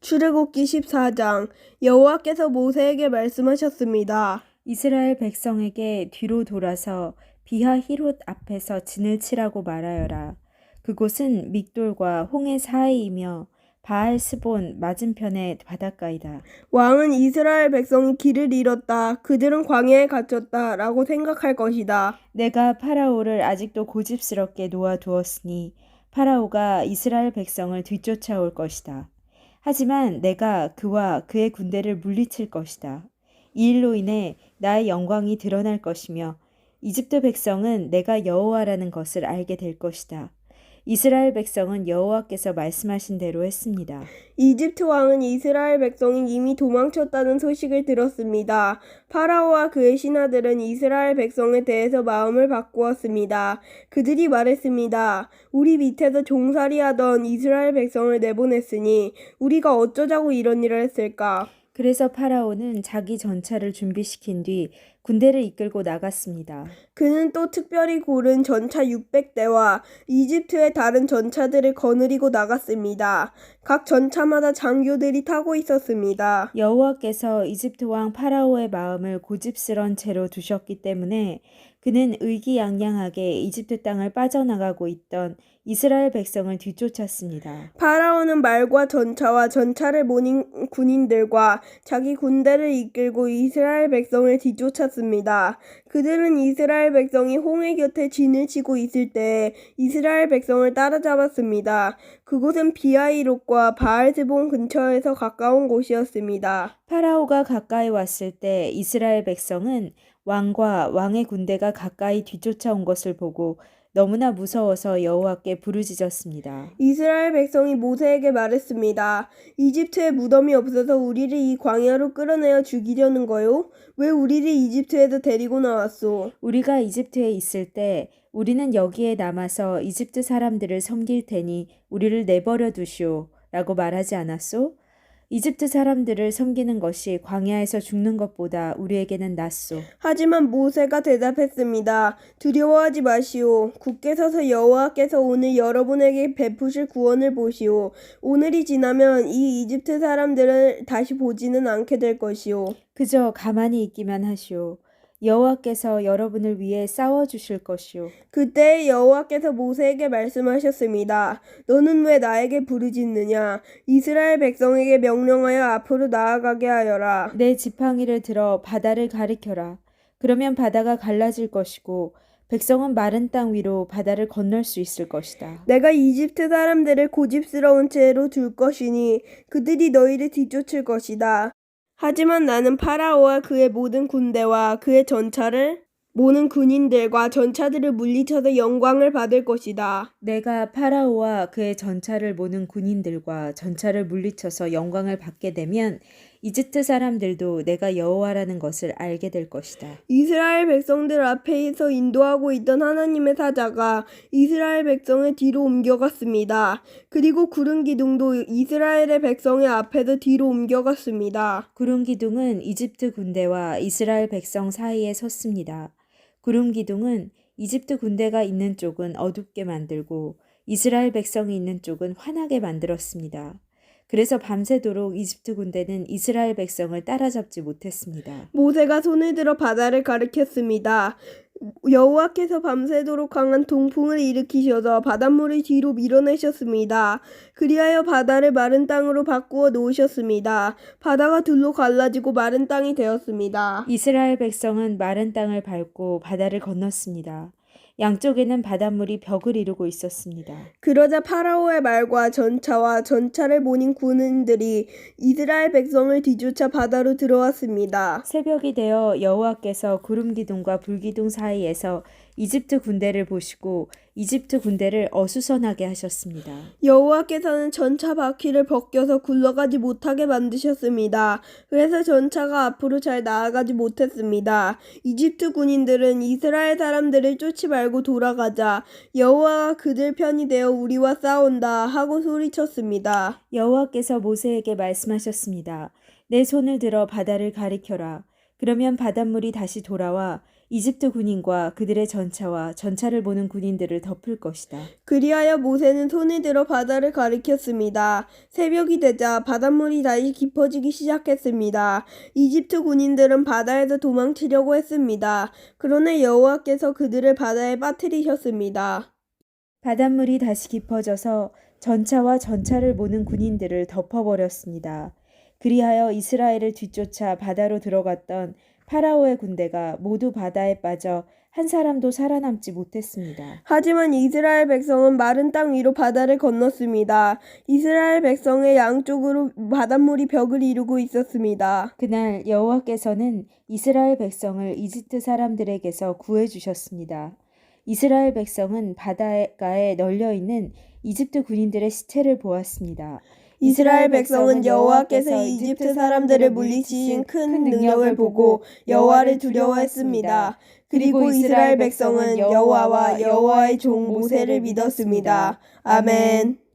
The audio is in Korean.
출애굽기 14장 여호와께서 모세에게 말씀하셨습니다. 이스라엘 백성에게 뒤로 돌아서 비하 히롯 앞에서 진을 치라고 말하여라. 그곳은 믹돌과 홍해 사이이며 바알 스본 맞은편의 바닷가이다. 왕은 이스라엘 백성이 길을 잃었다. 그들은 광야에 갇혔다. 라고 생각할 것이다. 내가 파라오를 아직도 고집스럽게 놓아두었으니 파라오가 이스라엘 백성을 뒤쫓아올 것이다. 하지만 내가 그와 그의 군대를 물리칠 것이다. 이 일로 인해 나의 영광이 드러날 것이며 이집트 백성은 내가 여호와라는 것을 알게 될 것이다. 이스라엘 백성은 여호와께서 말씀하신 대로 했습니다. 이집트 왕은 이스라엘 백성이 이미 도망쳤다는 소식을 들었습니다. 파라오와 그의 신하들은 이스라엘 백성에 대해서 마음을 바꾸었습니다. 그들이 말했습니다. 우리 밑에서 종살이하던 이스라엘 백성을 내보냈으니 우리가 어쩌자고 이런 일을 했을까? 그래서 파라오는 자기 전차를 준비시킨 뒤 군대를 이끌고 나갔습니다. 그는 또 특별히 고른 전차 600대와 이집트의 다른 전차들을 거느리고 나갔습니다. 각 전차마다 장교들이 타고 있었습니다. 여호와께서 이집트 왕 파라오의 마음을 고집스런 채로 두셨기 때문에 그는 의기양양하게 이집트 땅을 빠져나가고 있던 이스라엘 백성을 뒤쫓았습니다. 파라오는 말과 전차와 전차를 모닌 군인들과 자기 군대를 이끌고 이스라엘 백성을 뒤쫓았습니다. 그들은 이스라엘 백성이 홍해 곁에 진을 치고 있을 때 이스라엘 백성을 따라잡았습니다. 그곳은 비아이롯과 바알즈본 근처에서 가까운 곳이었습니다. 파라오가 가까이 왔을 때 이스라엘 백성은 왕과 왕의 군대가 가까이 뒤쫓아온 것을 보고 너무나 무서워서 여호와께 부르짖었습니다. 이스라엘 백성이 모세에게 말했습니다. 이집트에 무덤이 없어서 우리를 이 광야로 끌어내어 죽이려는 거요? 왜 우리를 이집트에서 데리고 나왔소? 우리가 이집트에 있을 때 우리는 여기에 남아서 이집트 사람들을 섬길 테니 우리를 내버려 두시오. 라고 말하지 않았소? 이집트 사람들을 섬기는 것이 광야에서 죽는 것보다 우리에게는 낫소. 하지만 모세가 대답했습니다. 두려워하지 마시오. 굳게 서서 여호와께서 오늘 여러분에게 베푸실 구원을 보시오. 오늘이 지나면 이 이집트 사람들을 다시 보지는 않게 될 것이오. 그저 가만히 있기만 하시오. 여호와께서 여러분을 위해 싸워 주실 것이오. 그때 여호와께서 모세에게 말씀하셨습니다. 너는 왜 나에게 부르짖느냐? 이스라엘 백성에게 명령하여 앞으로 나아가게 하여라. 내 지팡이를 들어 바다를 가리켜라. 그러면 바다가 갈라질 것이고 백성은 마른 땅 위로 바다를 건널 수 있을 것이다. 내가 이집트 사람들을 고집스러운 채로 둘 것이니 그들이 너희를 뒤쫓을 것이다. 하지만 나는 파라오와 그의 모든 군대와 그의 전차를 모든 군인들과 전차들을 물리쳐서 영광을 받을 것이다. 내가 파라오와 그의 전차를 모는 군인들과 전차를 물리쳐서 영광을 받게 되면 이집트 사람들도 내가 여호와라는 것을 알게 될 것이다. 이스라엘 백성들 앞에서 인도하고 있던 하나님의 사자가 이스라엘 백성의 뒤로 옮겨갔습니다. 그리고 구름 기둥도 이스라엘의 백성의 앞에서 뒤로 옮겨갔습니다. 구름 기둥은 이집트 군대와 이스라엘 백성 사이에 섰습니다. 구름 기둥은 이집트 군대가 있는 쪽은 어둡게 만들고 이스라엘 백성이 있는 쪽은 환하게 만들었습니다. 그래서 밤새도록 이집트 군대는 이스라엘 백성을 따라잡지 못했습니다. 모세가 손을 들어 바다를 가리켰습니다. 여호와께서 밤새도록 강한 동풍을 일으키셔서 바닷물을 뒤로 밀어내셨습니다. 그리하여 바다를 마른 땅으로 바꾸어 놓으셨습니다. 바다가 둘로 갈라지고 마른 땅이 되었습니다. 이스라엘 백성은 마른 땅을 밟고 바다를 건넜습니다. 양쪽에는 바닷물이 벽을 이루고 있었습니다. 그러자 파라오의 말과 전차와 전차를 모닌 군인들이 이스라엘 백성을 뒤쫓아 바다로 들어왔습니다. 새벽이 되어 여호와께서 구름 기둥과 불 기둥 사이에서 이집트 군대를 보시고 이집트 군대를 어수선하게 하셨습니다. 여호와께서는 전차 바퀴를 벗겨서 굴러가지 못하게 만드셨습니다. 그래서 전차가 앞으로 잘 나아가지 못했습니다. 이집트 군인들은 이스라엘 사람들을 쫓지 말고 돌아가자 여호와가 그들 편이 되어 우리와 싸운다 하고 소리쳤습니다. 여호와께서 모세에게 말씀하셨습니다. 내 손을 들어 바다를 가리켜라. 그러면 바닷물이 다시 돌아와 이집트 군인과 그들의 전차와 전차를 보는 군인들을 덮을 것이다. 그리하여 모세는 손을 들어 바다를 가리켰습니다. 새벽이 되자 바닷물이 다시 깊어지기 시작했습니다. 이집트 군인들은 바다에서 도망치려고 했습니다. 그러나 여호와께서 그들을 바다에 빠뜨리셨습니다. 바닷물이 다시 깊어져서 전차와 전차를 모는 군인들을 덮어버렸습니다. 그리하여 이스라엘을 뒤쫓아 바다로 들어갔던 파라오의 군대가 모두 바다에 빠져 한 사람도 살아남지 못했습니다. 하지만 이스라엘 백성은 마른 땅 위로 바다를 건넜습니다. 이스라엘 백성의 양쪽으로 바닷물이 벽을 이루고 있었습니다. 그날 여호와께서는 이스라엘 백성을 이집트 사람들에게서 구해 주셨습니다. 이스라엘 백성은 바닷가에 널려 있는 이집트 군인들의 시체를 보았습니다. 이스라엘 백성은 여호와께서 이집트 사람들을 물리치신 큰 능력을 보고 여호와를 두려워했습니다. 그리고 이스라엘 백성은 여호와와 여호와의 종 모세를 믿었습니다. 아멘.